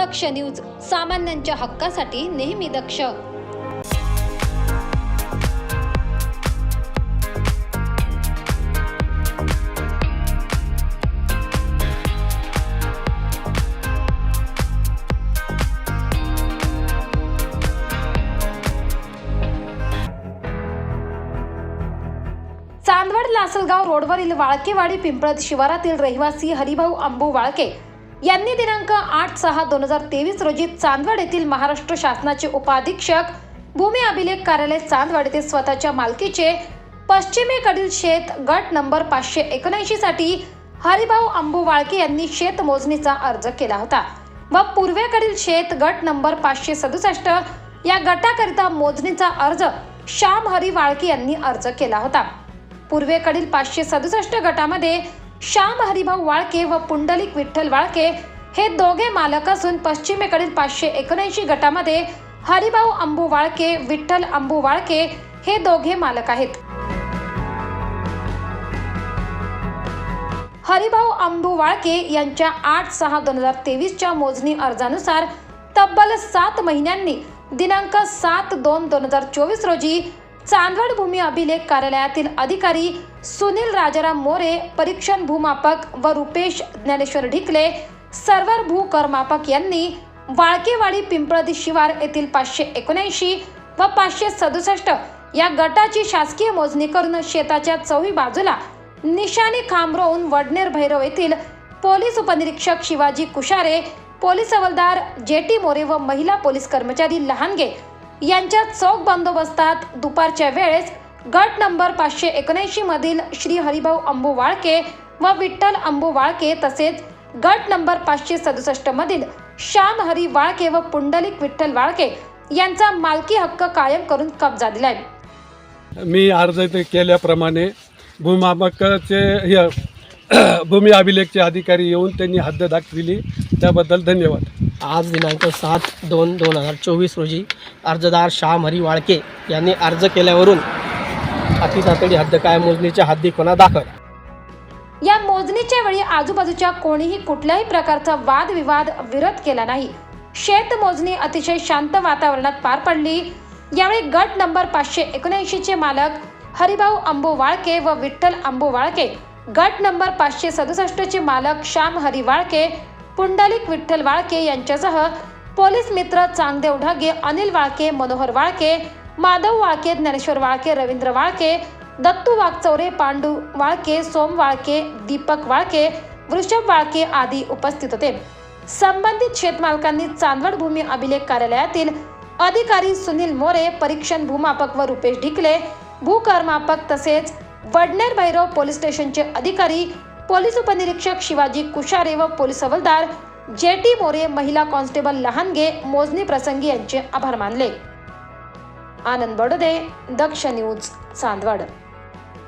दक्ष news सामान्यांच्या हक्कासाठी नेहमी दक्ष. चांदवड लासलगाव रोडवरील वाळकेवाडी पिंपळत शिवारातील रहिवासी हरिभाऊ अंबू वाळके यांनी दिनांक आठ सहा दोन हजार तेवीस रोजी चांदवड येथील महाराष्ट्र शासनाचे उपाधीक्षक भूमी अभिलेख कार्यालय चांदवड येथे स्वतःच्या मालकीचे पश्चिमेकडील शेत गट नंबर पाचशे एकोणऐंशी साठी हरिभाऊ अंबू वाळके यांनी शेत मोजणीचा अर्ज केला होता व पूर्वेकडील शेत गट नंबर पाचशे सदुसष्ट या गटाकरिता मोजणीचा अर्ज श्याम हरी वाळके यांनी अर्ज केला होता. पूर्वेकडील पाचशे सदुसष्ट गटामध्ये श्याम हरिभाऊ वाळके व पुंडलिक विठ्ठल वाळके हे दोघे मालक असून पश्चिमेकडील पाचशे एकोणऐंशी गटामध्ये हरिभाऊ अंबू वाळके विठ्ठल अंबू वाळके हे दोघे मालक आहेत. हरिभाऊ अंबू वाळके यांच्या आठ सहा दोन हजार तेवीसच्या मोजणी अर्जानुसार तब्बल सात महिन्यांनी दिनांक सात दोन दोन हजार चोवीस रोजी चांदवड भूमी अभिलेख कार्यालयातील अधिकारी सुनील राजाराम मोरे परीक्षण भूमापक व रुपेश ज्ञानेश्वर ढिकले सर्वर भूकरमापक यांनी वाळकेवाडी पिंपळदी शिवार येथील पाचशे एकोणऐंशी व पाचशे सदुसष्ट या गटाची शासकीय मोजणी करून शेताच्या चौही बाजूला निशाणी खांबरवून वडनेर भैरव येथील पोलीस उपनिरीक्षक शिवाजी कुशारे पोलीस हवालदार जे टी मोरे व महिला पोलीस कर्मचारी लहानगे यांच्या चौक बंदोबस्तात दुपारच्या वेळेस गट नंबर पाचशे एकोणऐंशी मधील श्री हरिभाऊ अंबू वाळके व विठ्ठल अंबू वाळके तसेच गट नंबर पाचशे सदुसष्ट मधील श्याम हरी वाळके व पुंडलिक विठ्ठल वाळके यांचा मालकी हक्क कायम करून कब्जा दिलाय. मी अर्ज केल्याप्रमाणे भूमापकाचे हे भूमी अभिलेखचे अधिकारी येऊन त्यांनी हद्द दाखविली त्याबद्दल धन्यवाद. आज दिनांक सात दोन दोन हजार चोवीस रोजी अर्जदार श्याम हरी वाळके यांनी अर्ज केल्यावरून अतितातडी हद्द काय मोजणीच्या हद्दी खुना दाखल. या मोजणीच्या वेळी आजूबाजूच्या कोणीही कुठल्याही प्रकारचा वादविवाद विरोध केला नाही. शेत मोजणी अतिशय शांत वातावरणात पार पडली. यावेळी गट नंबर पाचशे एकोणऐंशी चे मालक हरिभाऊ अंबू वाळके व विठ्ठल अंबू वाळके गट नंबर पाचशे सदुसष्ट चे मालक श्याम हरी वाळके पुंडलिक विठ्ठल वाळके यांच्यासह पोलीस मित्र चांगदेव ढगे अनिल वाळके मनोहर वाळके माधव वाळके ज्ञानेश्वर वाळके रवींद्र वाळके दत्तू वाघचौरे पांडू वाळके सोम वाळके दीपक वाळके वृषभ वाळके आदी उपस्थित होते. संबंधित शेतमालकांनी चांदवड भूमी अभिलेख कार्यालयातील अधिकारी सुनील मोरे परीक्षण भूमापक व रुपेश ढिकले भूकर्मापक तसेच वडनेर भैरव पोलीस स्टेशनचे अधिकारी पोलीस उपनिरीक्षक शिवाजी कुशारे व पोलीस हवालदार जे टी मोरे महिला कॉन्स्टेबल लहानगे मोजणी प्रसंगी यांचे आभार मानले. आनंद बडोदे दक्ष न्यूज चांदवड.